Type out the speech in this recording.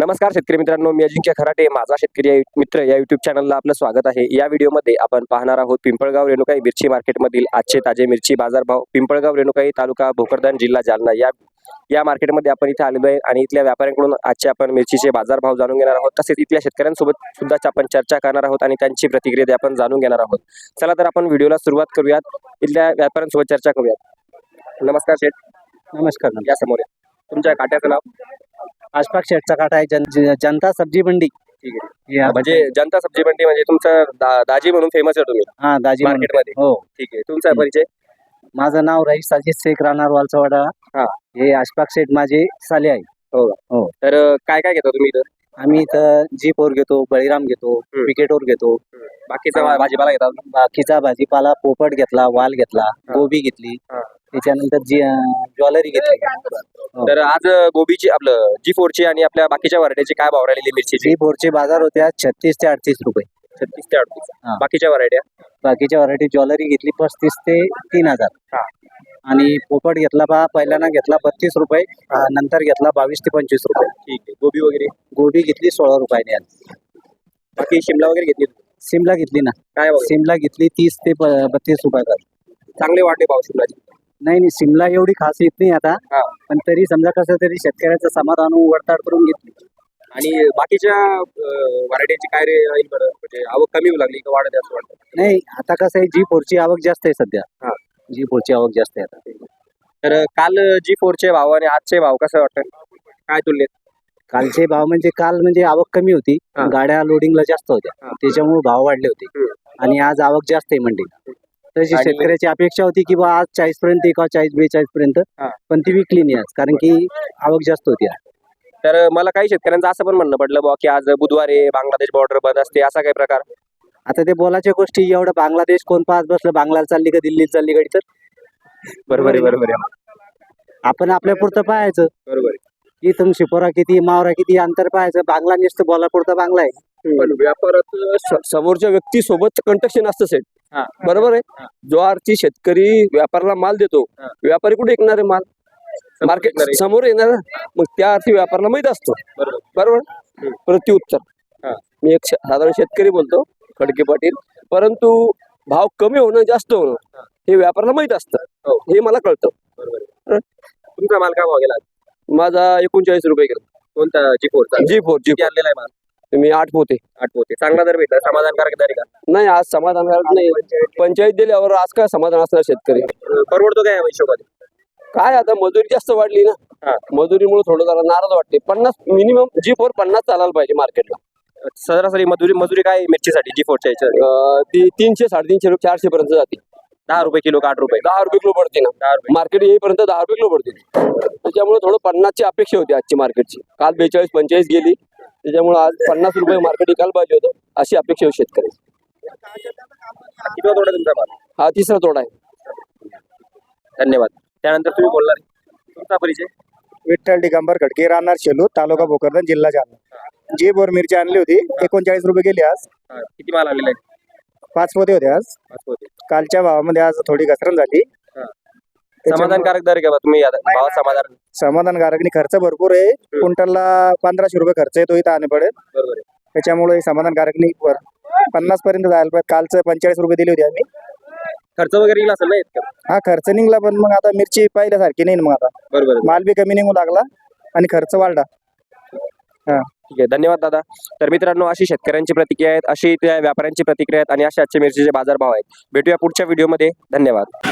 नमस्कार शेतकरी मित्रांनो मी अजिंक्य खराटे माझा शेतकरी मित्र या युट्यूब चॅनलला आपलं स्वागत आहे. या व्हिडिओमध्ये आपण पाहणार आहोत पिंपळगाव रेणुकाई मिरची मार्केटमधील आजचे ताजे मिरची बाजारभाव. पिंपळगाव रेणुकाई तालुका भोकरदन जिल्हा जालना. या या मार्केटमध्ये आपण इथे आलेलो आहे आणि इथल्या व्यापाऱ्यांकडून आजचे आपण मिरचीचे बाजारभाव जाणून घेणार आहोत. तसेच इथल्या शेतकऱ्यांसोबत सुद्धा आपण चर्चा करणार आहोत आणि त्यांची प्रतिक्रिया ते आपण जाणून घेणार आहोत. चला तर आपण व्हिडिओला सुरुवात करूयात. इथल्या व्यापाऱ्यांसोबत चर्चा करूयात. नमस्कार शेठ. नमस्कार. या समोर. तुमच्या काट्याचं नाव? अशफाक शेठचा काटा आहे जन, जनता सब्जी मंडी. हे म्हणजे जनता सब्जी मंडी म्हणजे तुमचं दा- दाजी म्हणून फेमस आहे तुम्ही. हा दाजी मंडी. मार्केटमध्ये. हो. ठीक आहे. तुमचा परिचय? माझं नाव रईस अजित शेख राहणार वालचवाडा. हा. हे अशफाक शेठ माझे साले आहे. हो? हो. तर अं, काय काय घेता तुम्ही इथं? आम्ही इथं जीप ओर घेतो बळीराम घेतो हम्म. विकेट ओर घेतो. बाकीचा भा- भाजीपाला घेता बाकीचा भाजीपाला पोपट घेतला वाल घेतला गोबी घेतली. हा. त्याच्यानंतर जी ज्वेलरी घेतली. तर आज गोबीची आपलं जी फोरची आणि आपल्या बाकीच्या व्हरायटीची काय भाव राहिलेली मिरचीची? जी बोरचे बाजार होते आज छत्तीस ते अडतीस रुपये. छत्तीस ते अडतीस. हा. बाकीच्या व्हरायट्या? बाकीच्या व्हरायटी ज्वेलरी घेतली पस्तीस ते तीन हजार. हा. आणि पोपट घेतला बा पहिल्यांदा घेतला बत्तीस रुपये नंतर घेतला बावीस ते पंचवीस रुपये. ठीक आहे. गोबी वगैरे? गोबी घेतली सोळा रुपयाने आज. बाकी शिमला वगैरे घेतली? सिमला घेतली ना. काय भाव सिमला घेतली तीस ते ब- बत्तीस रुपयाचा चांगले वाढले भाव शिमलाचे. नाही नाही सिमला एवढी खास येत नाही आता. हा. पण तरी समजा कसं तरी शेतकऱ्याचं समाधान वडताड करून घेतली. आणि बाकीच्या व्हरायटीची काय रे राहील बरं? म्हणजे आवक कमी होऊ लागली का वाढत असं वाटतं नाही आता कसं आहे जी फोरची आवक जास्त आहे सध्या. हा. जी फोरची आवक जास्त आहे आता. तर काल जी फोरचे भाव आणि आजचे भाव कसं वाटतं? काय तुलनेत? कालचे भाव म्हणजे काल म्हणजे आवक कमी होती. हा. गाड्या लोडिंगला जास्त होत्या. हा. त्याच्यामुळे भाव वाढले होते. हम्म. आणि आज आवक जास्त आहे मंडीला. तशी आणि- शेतकऱ्याची अपेक्षा होती की बा आज चाळीस पर्यंत किंवा चाळीस बेचाळीस पर्यंत. हा. पण ती विकली नाही आज कारण की आवक जास्त होती आज. तर मला काही शेतकऱ्यांचं असं पण म्हणणं पडलं बुवा की आज बुधवारी बांगलादेश बॉर्डर बंद असते असा काही प्रकार? आता ते बोलाच्या गोष्टी एवढं बांगलादेश कोण पाहत बसलं बांगलाला चालली का दिल्लीला चालली गाडी तर? बरोबर आहे बरोबर आहे. आपण आपल्या पुरतं पाहायचं. बरोबर आहे. इथून शिपोरा किती मावरा किती अंतर पाहायचं बांगला नुसतं बोला पुरतं बांगला आहे पण व्यापारात स- समोरच्या व्यक्ती सोबत कंटक्शन असतं सेट हा. बरोबर आहे जो आरती शेतकरी व्यापाराला माल देतो हा. व्यापारी कुठे विकणार आहे माल मार्केट विकणार आहे. समोर येणार. मग त्या अर्थी व्यापाराला माहीत असतो बरोबर बरोबर हम्म. प्रत्युत्तर हा. मी एक श- साधारण शेतकरी बोलतो खडके पाटील परंतु भाव कमी होणं जास्त होणं हा. हे व्यापाराला माहीत असतं हो. हे मला कळतं बरोबर आहे. तुमचा माल काय भाव गेला माझा एकोणचाळीस रुपये गेला कोणता जी फोरचा जी फोर जी आणलेला आहे माल? फोर मी आठ पोते. आठ पोते. चांगला दर भेटला. समाधानकारक दर आहे का? नाही आज समाधानकारक नाही. पंचायत दिल्यावर आज काय समाधान असणार शेतकरी? परवडतो काय या हिशोबाने? काय आता मजुरी जास्त वाढली. ना. मजुरीमुळे थोडं जरा नाराज वाटते. पन्नास मिनिमम जी फोर पन्नास चालायला पाहिजे मार्केटला सरासरी मजुरी मजुरी काय आहे मिरचीसाठी जी फोरच्या ती तीनशे साडेतीनशे रुपये चारशे पर्यंत जाते. दहा रुपये किलो का आठ रुपये. दहा रुपये किलो पडते ना मार्केट येईपर्यंत दहा रुपये किलो पडते त्याच्यामुळे थोडं पन्नासची अपेक्षा होती आजची मार्केटची. काल बेचाळीस पंचेचाळीस गेली. त्याच्यामुळे आज पन्नास रुपये मार्केट विकायला पाहिजे होतं अशी अपेक्षा होती शेतकरी किती तोडा तुमचा माल हा तिसरा तोडा आहे. धन्यवाद. त्यानंतर तुम्ही बोलणार तुमचा परिचय? विठ्ठल दिगंबर खडके राहणार शेलू तालुका भोकरदन जिल्हा जालना. जी बोर मिरची आणली होती एकोणचाळीस रुपये गेली आज. किती माल आलेला आहे? पाच पोते होते आज. पाच पोते. कालच्या भावामध्ये आज थोडी घसरण झाली. समाधानकारक दर बा? तुम्ही आता भावात समाधान. समाधानकारक आणि खर्च भरपूर आहे. क्विंटलला पंधराशे रुपये खर्च येतो इथं आणि पडेल. बरोबर आहे. त्याच्यामुळे समाधानकारक नाही वर पन्नास पर्यंत जायला पाहिजे. कालचं पंचेचाळीस रुपये दिली होती आम्ही. खर्च वगैरे गेला असेल ना इतका? हा खर्च निघला पण मग आता मिरची पहिल्यासारखी नाही ना मग आता. बरोबर आहे. माल बी कमी निघू लागला आणि खर्च वाढला. ठीक आहे. धन्यवाद दादा. तर मित्रांनो अशी शेतकऱ्यांची प्रतिक्रिया आहेत अशी त्या व्यापाऱ्यांची प्रतिक्रिया आहेत आणि अशा आजचे मिरचीचे बाजारभाव आहेत. भेटूया पुढच्या व्हिडिओमध्ये धन्यवाद.